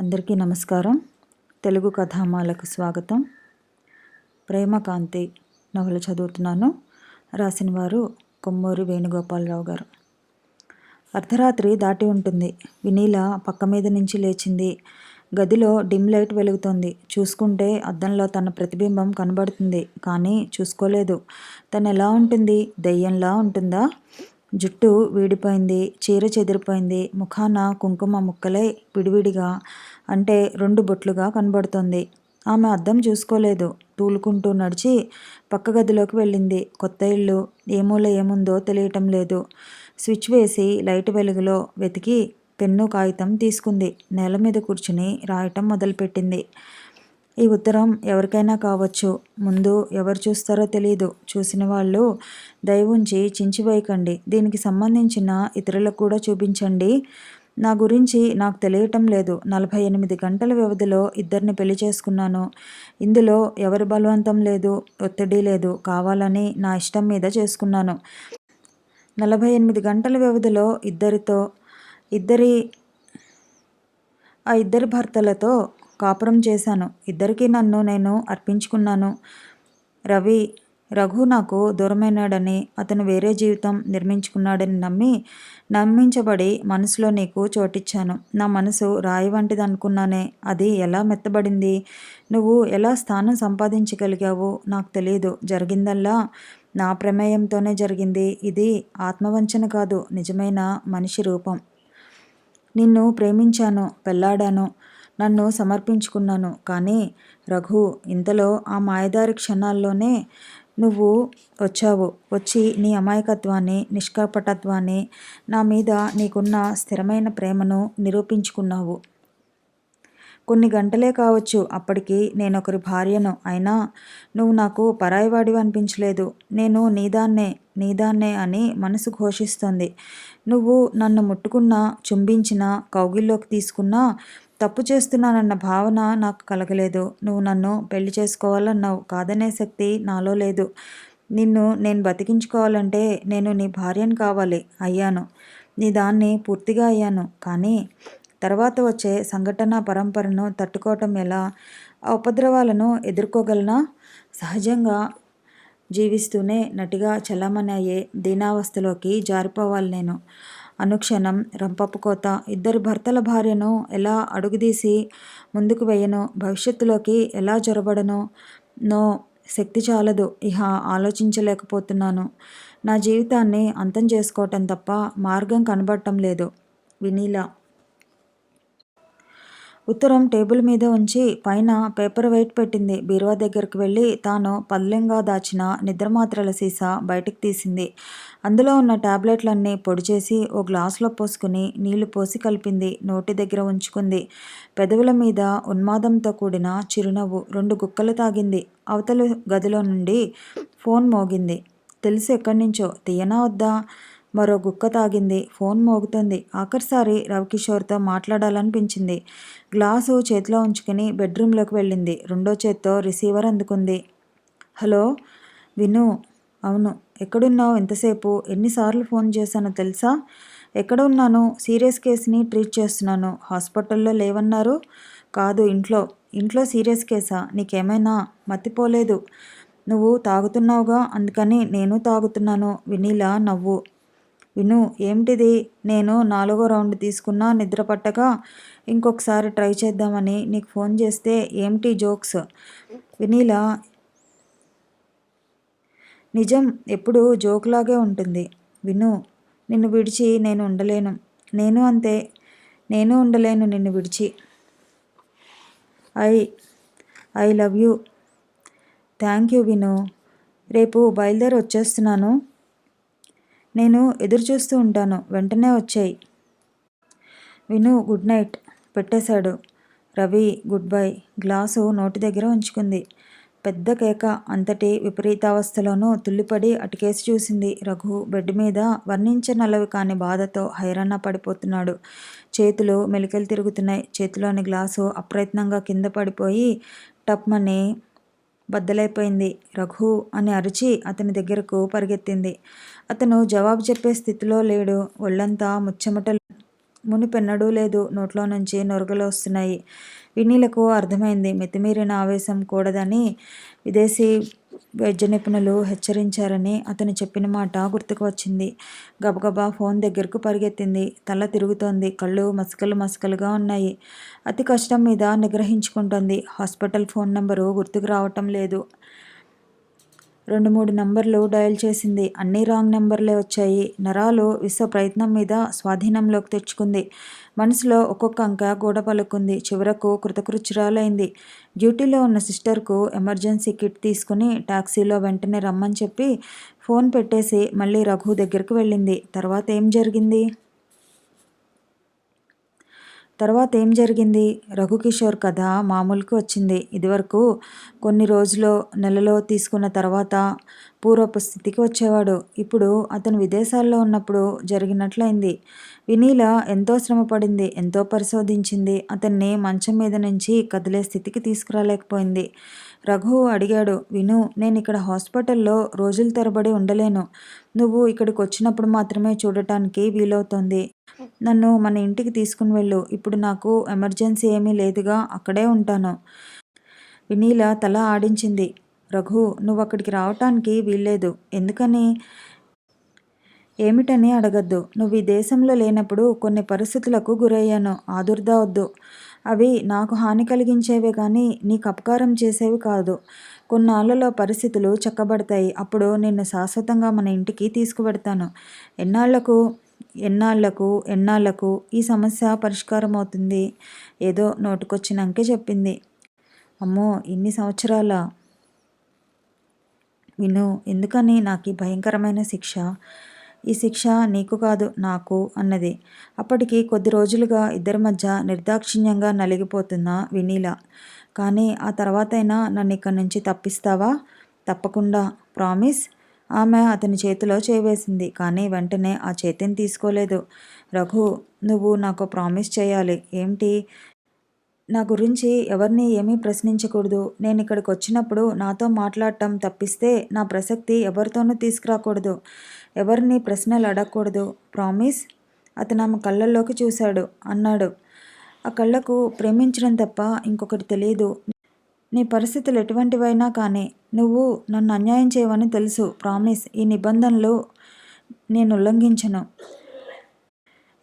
అందరికీ నమస్కారం. తెలుగు కథామాలకు స్వాగతం. ప్రేమకాంతి నవల చదువుతున్నాను. రాసిన వారు కొమ్మూరి వేణుగోపాలరావు గారు. అర్ధరాత్రి దాటి ఉంటుంది. వినీల పక్క మీద నుంచి లేచింది. గదిలో డిమ్ లైట్ వెలుగుతోంది. చూసుకుంటే అద్దంలో తన ప్రతిబింబం కనబడుతుంది. కానీ చూసుకోలేదు. తను ఎలా ఉంటుంది? దెయ్యంలా ఉంటుందా? జుట్టు వీడిపోయింది చీర చెదిరిపోయింది ముఖాన కుంకుమ ముక్కలై విడివిడిగా అంటే రెండు బొట్లుగా కనబడుతోంది. ఆమె అద్దం చూసుకోలేదు. తూలుకుంటూ నడిచి పక్క గదిలోకి వెళ్ళింది. కొత్త ఇల్లు ఏ ఏముందో తెలియటం లేదు. స్విచ్ వేసి లైట్ వెలుగులో వెతికి పెన్ను కాగితం తీసుకుంది. నేల మీద కూర్చుని రాయటం మొదలుపెట్టింది. ఈ ఉత్తరం ఎవరికైనా కావచ్చు. ముందు ఎవరు చూస్తారో తెలియదు చూసిన వాళ్ళు దయవుంచి చించివేయకండి. దీనికి సంబంధించిన ఇతరులకు కూడా చూపించండి. నా గురించి నాకు తెలియటం లేదు. నలభై ఎనిమిది గంటల వ్యవధిలో ఇద్దరిని పెళ్ళి చేసుకున్నాను. ఇందులో ఎవరి బలవంతం లేదు ఒత్తిడి లేదు. కావాలని నా ఇష్టం మీద చేసుకున్నాను. నలభై ఎనిమిది గంటల వ్యవధిలో ఇద్దరితో ఇద్దరి ఆ ఇద్దరి భర్తలతో కాపురం చేశాను. ఇద్దరికీ నన్ను నేను అర్పించుకున్నాను. రవి రఘు నాకు దూరమైనాడని అతను వేరే జీవితం నిర్మించుకున్నాడని నమ్మి నమ్మించబడి మనసులో నీకు చోటిచ్చాను. నా మనసు రాయి వంటిది అనుకున్నానే. అది ఎలా మెత్తబడింది? నువ్వు ఎలా స్థానం సంపాదించగలిగావు? నాకు తెలియదు జరిగిందల్లా నా ప్రమేయంతోనే జరిగింది. ఇది ఆత్మవంచన కాదు నిజమైన మనిషి రూపం. నిన్ను ప్రేమించాను పెళ్ళాడాను నన్ను సమర్పించుకున్నాను. కానీ రఘు ఇంతలో ఆ మాయదారి క్షణాల్లోనే నువ్వు వచ్చావు. వచ్చి నీ అమాయకత్వాన్ని నిష్కపటత్వాన్ని నా మీద నీకున్న స్థిరమైన ప్రేమను నిరూపించుకున్నావు. కొన్ని గంటలే కావచ్చు అప్పటికి నేను ఒకరి భార్యను. అయినా నువ్వు నాకు పరాయివాడివి అనిపించలేదు. నేను నీదాన్నే నీదాన్నే అని మనసు ఘోషిస్తుంది. నువ్వు నన్ను ముట్టుకున్నా చుంబించినా కౌగిల్లోకి తీసుకున్నా తప్పు చేస్తున్నానన్న భావన నాకు కలగలేదు. నువ్వు నన్ను పెళ్ళి చేసుకోవాలన్నావు కాదనే శక్తి నాలో లేదు. నిన్ను నేను బతికించుకోవాలంటే నేను నీ భార్యను కావాలి అయ్యాను. నీ దాన్ని పూర్తిగా అయ్యాను. కానీ తర్వాత వచ్చే సంఘటన పరంపరను తట్టుకోవటం ఎలా? ఆ ఉపద్రవాలను ఎదుర్కోగలనా? సహజంగా జీవిస్తూనే నటిగా చలామణి అయ్యే దీనావస్థలోకి జారిపోవాలి నేను. అనుక్షణం రంపపుకోత ఇద్దరు భర్తల భార్యను ఎలా అడుగుదీసి ముందుకు వేయను? భవిష్యత్తులోకి ఎలా జొరబడను? నో శక్తి చాలదు. ఇహ ఆలోచించలేకపోతున్నాను. నా జీవితాన్ని అంతం చేసుకోవటం తప్ప మార్గం కనబడటం లేదు. వినీలా ఉత్తరం టేబుల్ మీద ఉంచి పైన పేపర్ వెయిట్ పెట్టింది. బీరువా దగ్గరికి వెళ్ళి తాను పల్లెంగా దాచిన నిద్రమాత్రల సీసా బయటకు తీసింది. అందులో ఉన్న టాబ్లెట్లన్నీ పొడి చేసి ఓ గ్లాసులో పోసుకుని నీళ్ళు పోసి కలిపింది. నోటి దగ్గర ఉంచుకుంది. పెదవుల మీద ఉన్మాదంతో కూడిన చిరునవ్వు రెండు గుక్కలు తాగింది. అవతల గదిలో నుండి ఫోన్ మోగింది. తెలుసు ఎక్కడి నుంచో. తీయనా వద్దా? మరో గుక్క తాగింది. ఫోన్ మోగుతుంది. ఆఖరిసారి రవికిషోర్తో మాట్లాడాలనిపించింది. గ్లాసు చేతిలో ఉంచుకుని బెడ్రూమ్లోకి వెళ్ళింది. రెండో చేత్తో రిసీవర్ అందుకుంది. హలో? విను. అవును. ఎక్కడున్నావు? ఎంతసేపు? ఎన్నిసార్లు ఫోన్ చేశానో తెలుసా? ఎక్కడ ఉన్నాను? సీరియస్ కేసుని ట్రీట్ చేస్తున్నాను. హాస్పిటల్లో లేవన్నారు? కాదు ఇంట్లో. ఇంట్లో సీరియస్ కేసా? నీకేమైనా? మతిపోలేదు నువ్వు తాగుతున్నావుగా? అందుకని నేను తాగుతున్నాను. వినీలా నవ్వు. విను ఏమిటిది? నేను నాలుగో రౌండ్ తీసుకున్నా నిద్ర పట్టక ఇంకొకసారి ట్రై చేద్దామని నీకు ఫోన్ చేస్తే ఏమిటి జోక్స్? వినీలా? నిజం ఎప్పుడు జోక్లాగే ఉంటుంది. విను నిన్ను విడిచి నేను ఉండలేను. నేను అంతే. నేను ఉండలేను నిన్ను విడిచి. I I love you. Thank you విను. రేపు బయలుదేరి వచ్చేస్తున్నాను. నేను ఎదురు చూస్తూ ఉంటాను. వెంటనే వచ్చాయి. విను గుడ్ నైట్. పెట్టేశాడు. Ravi good bye. గ్లాసు నోటి దగ్గర ఉంచుకుంది. పెద్ద కేక. అంతటి విపరీతావస్థలోనూ తుల్లిపడి అటుకేసి చూసింది రఘు. బెడ్ మీద వర్ణించనలవి కాని బాధతో హైరాణ పడిపోతున్నాడు. చేతులు మెలికలు తిరుగుతున్నాయి. చేతిలోని గ్లాసు అప్రయత్నంగా కింద పడిపోయి టప్మని బద్దలైపోయింది. రఘు అని అరిచి అతని దగ్గరకు పరిగెత్తింది. అతను జవాబు చెప్పే స్థితిలో లేడు. ఒళ్ళంతా ముచ్చమటలు మునిపెన్నడూ లేదు. నోట్లో నుంచి నొరగలు వస్తున్నాయి. వినీలకు అర్థమైంది. మితిమీరిన ఆవేశం కూడదని విదేశీ వైద్య నిపుణులు హెచ్చరించారని అతను చెప్పిన మాట గుర్తుకు వచ్చింది. గబగబా ఫోన్ దగ్గరకు పరిగెత్తింది. తల తిరుగుతోంది. కళ్ళు మసకలు మసకలుగా ఉన్నాయి. అతి కష్టం మీద నిగ్రహించుకుంటోంది. హాస్పిటల్ ఫోన్ నెంబరు గుర్తుకు రావటం లేదు. రెండు మూడు నంబర్లు డయల్ చేసింది. అన్ని రాంగ్ నెంబర్లే వచ్చాయి. నరాలు విశ్వ ప్రయత్నం మీద స్వాధీనంలోకి తెచ్చుకుంది. మనసులో ఒక్కొక్క అంక గూడ పలుకుంది. చివరకు కృతకృత్యురాలైంది. డ్యూటీలో ఉన్న సిస్టర్కు ఎమర్జెన్సీ కిట్ తీసుకుని టాక్సీలో వెంటనే రమ్మని చెప్పి ఫోన్ పెట్టేసి మళ్ళీ రఘు దగ్గరికి వెళ్ళింది. తర్వాత ఏం జరిగింది? తర్వాత ఏం జరిగింది? రఘుకిషోర్ కథ మామూలుకి వచ్చింది. ఇదివరకు కొన్ని రోజులో నెలలో తీసుకున్న తర్వాత పూర్వపు స్థితికి వచ్చేవాడు. ఇప్పుడు అతను విదేశాల్లో ఉన్నప్పుడు జరిగినట్లయింది. వినీల ఎంతో శ్రమపడింది ఎంతో పరిశోధించింది. అతన్ని మంచం మీద నుంచి కదిలే స్థితికి తీసుకురాలేకపోయింది. రఘు అడిగాడు విను నేను ఇక్కడ హాస్పిటల్లో రోజుల తరబడి ఉండలేను. నువ్వు ఇక్కడికి వచ్చినప్పుడు మాత్రమే చూడటానికి వీలవుతుంది. నన్ను మన ఇంటికి తీసుకుని వెళ్ళు. ఇప్పుడు నాకు ఎమర్జెన్సీ ఏమీ లేదుగా అక్కడే ఉంటాను. వినీల తల ఆడించింది. రఘు నువ్వు అక్కడికి రావటానికి వీల్లేదు. ఎందుకని? ఏమిటని అడగద్దు. నువ్వు ఈ దేశంలో లేనప్పుడు కొన్ని పరిస్థితులకు గురయ్యాను. ఆదుర్దా వద్దు. అవి నాకు హాని కలిగించేవే కానీ నీకు అపకారం చేసేవి కాదు. కొన్నాళ్ళలో పరిస్థితులు చక్కబడతాయి. అప్పుడు నిన్ను శాశ్వతంగా మన ఇంటికి తీసుకువెడతాను. ఎన్నాళ్ళకు ఎన్నాళ్ళకు ఎన్నాళ్ళకు ఈ సమస్య పరిష్కారం అవుతుంది ఏదో నోటుకొచ్చినాకే చెప్పింది. అమ్మో ఇన్ని సంవత్సరాల? విను ఎందుకని నాకు ఈ భయంకరమైన శిక్ష? ఈ శిక్ష నీకు కాదు నాకు అన్నది. అప్పటికి కొద్ది రోజులుగా ఇద్దరి మధ్య నిర్దాక్షిణ్యంగా నలిగిపోతున్న వినీల. కానీ ఆ తర్వాతైనా నన్ను ఇక్కడి నుంచి తప్పిస్తావా? తప్పకుండా ప్రామిస్. ఆమె అతని చేతిలో చేవేసింది కానీ వెంటనే ఆ చేతిని తీసుకోలేదు. రఘు నువ్వు నాకు ప్రామిస్ చేయాలి. ఏంటి నా గురించి ఎవరిని ఏమీ ప్రశ్నించకూడదు. నేను ఇక్కడికి వచ్చినప్పుడు నాతో మాట్లాడటం తప్పిస్తే నా ప్రసక్తి ఎవరితోనూ తీసుకురాకూడదు. ఎవరిని ప్రశ్నలు అడగకూడదు. ప్రామిస్ అతను ఆమె కళ్ళల్లోకి చూశాడు. అన్నాడు. ఆ కళ్ళకు ప్రేమించడం తప్ప ఇంకొకటి తెలియదు నీ పరిస్థితులు ఎటువంటివైనా కానీ నువ్వు నన్ను అన్యాయం చేయవని తెలుసు. ప్రామిస్ ఈ నిబంధనలు నేను ఉల్లంఘించను.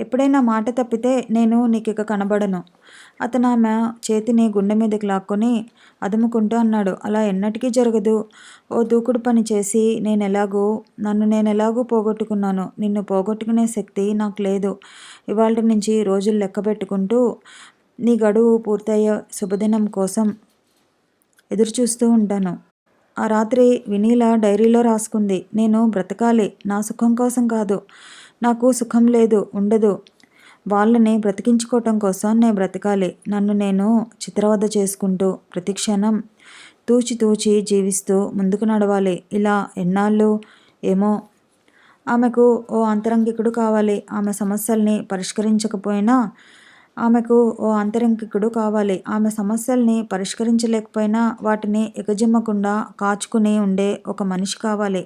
ఎప్పుడైనా మాట తప్పితే నేను నీకు ఇక కనబడను. అతను ఆమె చేతిని గుండె మీదకి లాక్కొని అదుముకుంటూ అన్నాడు. అలా ఎన్నటికీ జరగదు. ఓ దూకుడు పని చేసి నేను ఎలాగూ నన్ను నేను ఎలాగూ పోగొట్టుకున్నాను. నిన్ను పోగొట్టుకునే శక్తి నాకు లేదు. ఇవాళ నుంచి రోజులు లెక్క పెట్టుకుంటూ నీ గడువు పూర్తయ్యే శుభదినం కోసం ఎదురు చూస్తూ ఉంటాను. ఆ రాత్రి వినీల డైరీలో రాసుకుంది. నేను బ్రతకాలి. నా సుఖం కోసం కాదు. నాకు సుఖం లేదు ఉండదు. వాళ్ళని బ్రతికించుకోవటం కోసం నేను బ్రతకాలి. నన్ను నేను చిత్రవద చేసుకుంటూ ప్రతిక్షణం తూచి తూచి జీవిస్తూ ముందుకు నడవాలి. ఇలా ఎన్నాళ్ళు ఏమో. ఆమెకు ఓ అంతరంగికుడు కావాలి. ఆమె సమస్యల్ని పరిష్కరించకపోయినా ఆమెకు ఓ అంతరంగికుడు కావాలి. ఆమె సమస్యల్ని పరిష్కరించలేకపోయినా వాటిని ఎగజిమ్మకుండా కాచుకుని ఉండే ఒక మనిషి కావాలి.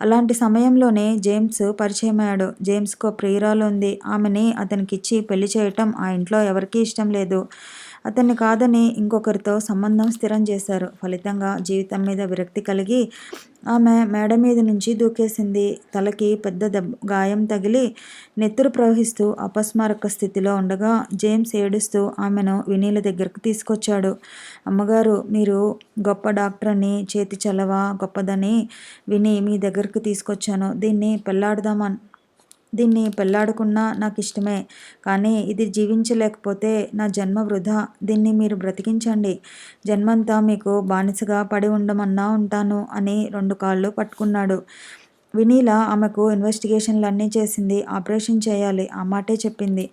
అలాంటి సమయంలోనే జేమ్స్ పరిచయమయ్యాడు. జేమ్స్కు ప్రియురాలు ఉంది. ఆమెని అతనికిచ్చి పెళ్ళి చేయటం ఆ ఇంట్లో ఎవరికీ ఇష్టం లేదు. అతన్ని కాదని ఇంకొకరితో సంబంధం స్థిరం చేశారు. ఫలితంగా జీవితం మీద విరక్తి కలిగి ఆమె మేడ మీద నుంచి దూకేసింది. తలకి పెద్ద దెబ్బ గాయం తగిలి నెత్తురు ప్రవహిస్తూ అపస్మారక స్థితిలో ఉండగా జేమ్స్ ఏడుస్తూ ఆమెను వినీల దగ్గరకు తీసుకొచ్చాడు. అమ్మగారు మీరు గొప్ప డాక్టర్ అని చేతి చలవ గొప్పదని విని మీ దగ్గరకు తీసుకొచ్చాను. దీన్ని పెళ్ళాడదామని దీన్ని పెళ్ళాడుకున్నా నాకు ఇష్టమే కానీ ఇది జీవించలేకపోతే నా జన్మ వృధా. దీన్ని మీరు బ్రతికించండి. జన్మంతా మీకు బానిసగా పడి ఉండమన్నా ఉంటాను అని రెండు కాళ్ళు పట్టుకున్నాడు. వినీల ఆమెకు ఇన్వెస్టిగేషన్లు అన్నీ చేసింది. ఆపరేషన్ చేయాలి. ఆ మాటే చెప్పింది.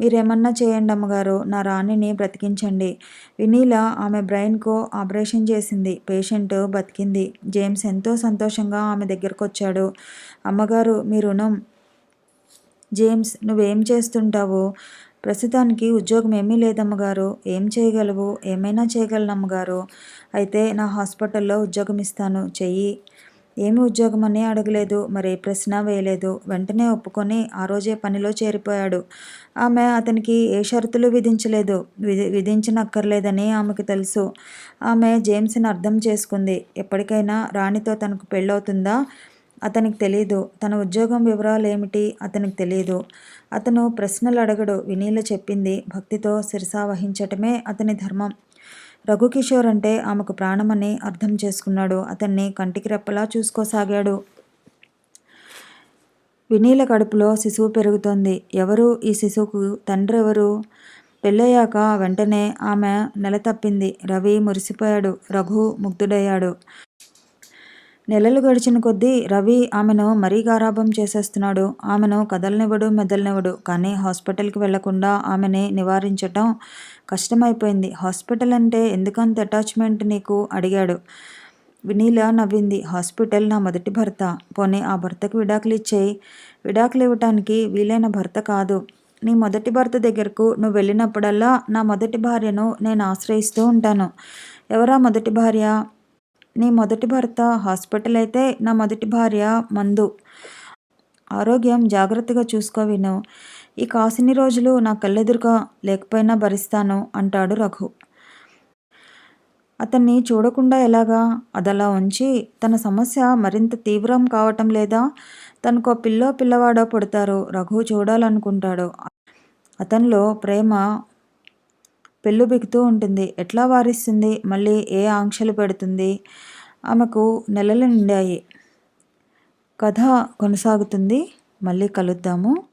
మీరేమన్నా చేయండి అమ్మగారు. నా రాణిని బ్రతికించండి. వినీల ఆమె బ్రెయిన్కు ఆపరేషన్ చేసింది. పేషెంట్ బతికింది. జేమ్స్ ఎంతో సంతోషంగా ఆమె దగ్గరకు వచ్చాడు అమ్మగారు మీ రుణం జేమ్స్ నువ్వేం చేస్తుంటావు? ప్రస్తుతానికి ఉద్యోగం ఏమీ లేదమ్మగారు. ఏం చేయగలవు? ఏమైనా చేయగలనమ్మగారు అయితే నా హాస్పిటల్లో ఉద్యోగం ఇస్తాను చెయ్యి. ఏమి ఉద్యోగం అని అడగలేదు. మరే ప్రశ్న వేయలేదు. వెంటనే ఒప్పుకొని ఆ రోజే పనిలో చేరిపోయాడు. ఆమె అతనికి ఏ షరతులు విధించలేదు. విధి విధించనక్కర్లేదని ఆమెకు తెలుసు. ఆమె జేమ్స్ని అర్థం చేసుకుంది. ఎప్పటికైనా రాణితో తనకు పెళ్ళవుతుందా? అతనికి తెలియదు తన ఉద్యోగం వివరాలు ఏమిటి? అతనికి తెలియదు అతను ప్రశ్నలు అడగడు. వినీల చెప్పింది. భక్తితో శిరసావహించటమే అతని ధర్మం. రఘుకిషోర్ అంటే ఆమెకు ప్రాణమని అర్థం చేసుకున్నాడు. అతన్ని కంటికి రెప్పలా చూసుకోసాగాడు. వినీల కడుపులో శిశువు పెరుగుతోంది. ఎవరు? ఈ శిశువుకు తండ్రి ఎవరు? పెళ్ళయ్యాక వెంటనే ఆమె నెల తప్పింది రవి మురిసిపోయాడు. రఘు ముగ్ధుడయ్యాడు. నెలలు గడిచిన కొద్దీ రవి ఆమెను మరీ గారాభం చేసేస్తున్నాడు. ఆమెను కదలనివ్వడు మెదలనివ్వడు. కానీ హాస్పిటల్కి వెళ్ళకుండా ఆమెని నివారించటం కష్టమైపోయింది. హాస్పిటల్ అంటే ఎందుకంత అటాచ్మెంట్ నీకు? అడిగాడు. వినీల నవ్వింది. హాస్పిటల్ నా మొదటి భర్త. పోనీ ఆ భర్తకు విడాకులు ఇచ్చేయి. విడాకులు ఇవ్వటానికి వీలైన భర్త కాదు. నీ మొదటి భర్త దగ్గరకు నువ్వు వెళ్ళినప్పుడల్లా నా మొదటి భార్యను నేను ఆశ్రయిస్తూ ఉంటాను. ఎవరా మొదటి భార్య? నీ మొదటి భర్త హాస్పిటల్ అయితే నా మొదటి భార్య మందు. ఆరోగ్యం జాగ్రత్తగా చూసుకో విను. ఈ కాసిని రోజులు నా కళ్ళెదురుగా లేకపోయినా భరిస్తాను అంటాడు రఘు. అతన్ని చూడకుండా ఎలాగా? అదలా ఉంచి తన సమస్య మరింత తీవ్రం కావటం లేదా? తనకో పిల్లో పిల్లవాడో పుడతారు. రఘు చూడాలనుకుంటాడు. అతనిలో ప్రేమ పెళ్ళు బిగుతూ ఉంటుంది. ఎట్లా వారిస్తుంది? మళ్ళీ ఏ ఆంక్షలు పెడుతుంది? ఆమెకు నెలలు నిండాయి. కథ కొనసాగుతుంది. మళ్ళీ కలుద్దాము.